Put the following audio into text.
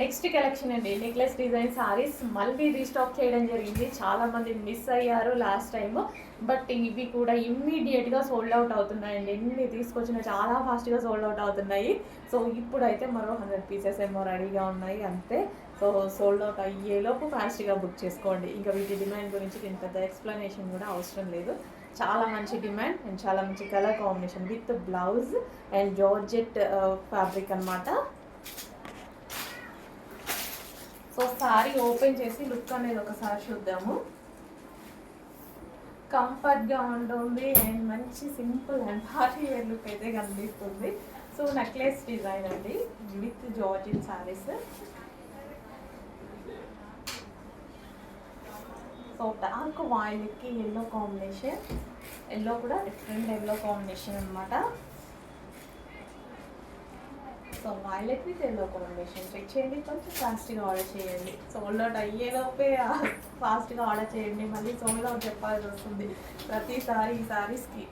Next collection అండి necklace design saris మళ్ళీ restock చేయడం జరిగింది. చాలామంది మిస్ అయ్యారు లాస్ట్ టైం బట్ ఇవి కూడా ఇమ్మీడియట్గా సోల్డ్ అవుట్ అవుతున్నాయండి. ఎన్ని తీసుకొచ్చినా చాలా ఫాస్ట్గా సోల్డ్ అవుట్ అవుతున్నాయి. సో ఇప్పుడైతే మరో హండ్రెడ్ పీసెస్ ఏమో రెడీగా ఉన్నాయి అంతే. సో సోల్డ్ అవుట్ అయ్యేలోపు ఫాస్ట్గా బుక్ చేసుకోండి. ఇంకా వీటి డిమాండ్ గురించి దీని పెద్ద ఎక్స్ప్లెనేషన్ కూడా అవసరం లేదు. చాలా మంచి డిమాండ్ అండ్ చాలా మంచి colour combination with blouse and georgette fabric అన్నమాట. సో సారీ ఓపెన్ చేసి లుక్ అనేది ఒకసారి చూద్దాము. కంఫర్ట్గా ఉంటుంది అండ్ మంచి simple and party wear look అయితే కనిపిస్తుంది. సో నెక్లెస్ డిజైన్ అండి. With georgette saris so dark వాయిల్కి yellow combination yellow కూడా డిఫరెంట్ ఎల్లో కాంబినేషన్ అనమాట so violet with yellow combination check చేయండి. కొంచెం ఫాస్ట్గా ఆర్డర్ చేయండి. సోల్డ్ అవుట్ అయ్యేలోపే ఫాస్ట్గా ఆర్డర్ చేయండి. మళ్ళీ సోల్డ్ అవుట్ చెప్పాల్సి వస్తుంది. ప్రతిసారి ఈ సారీస్కి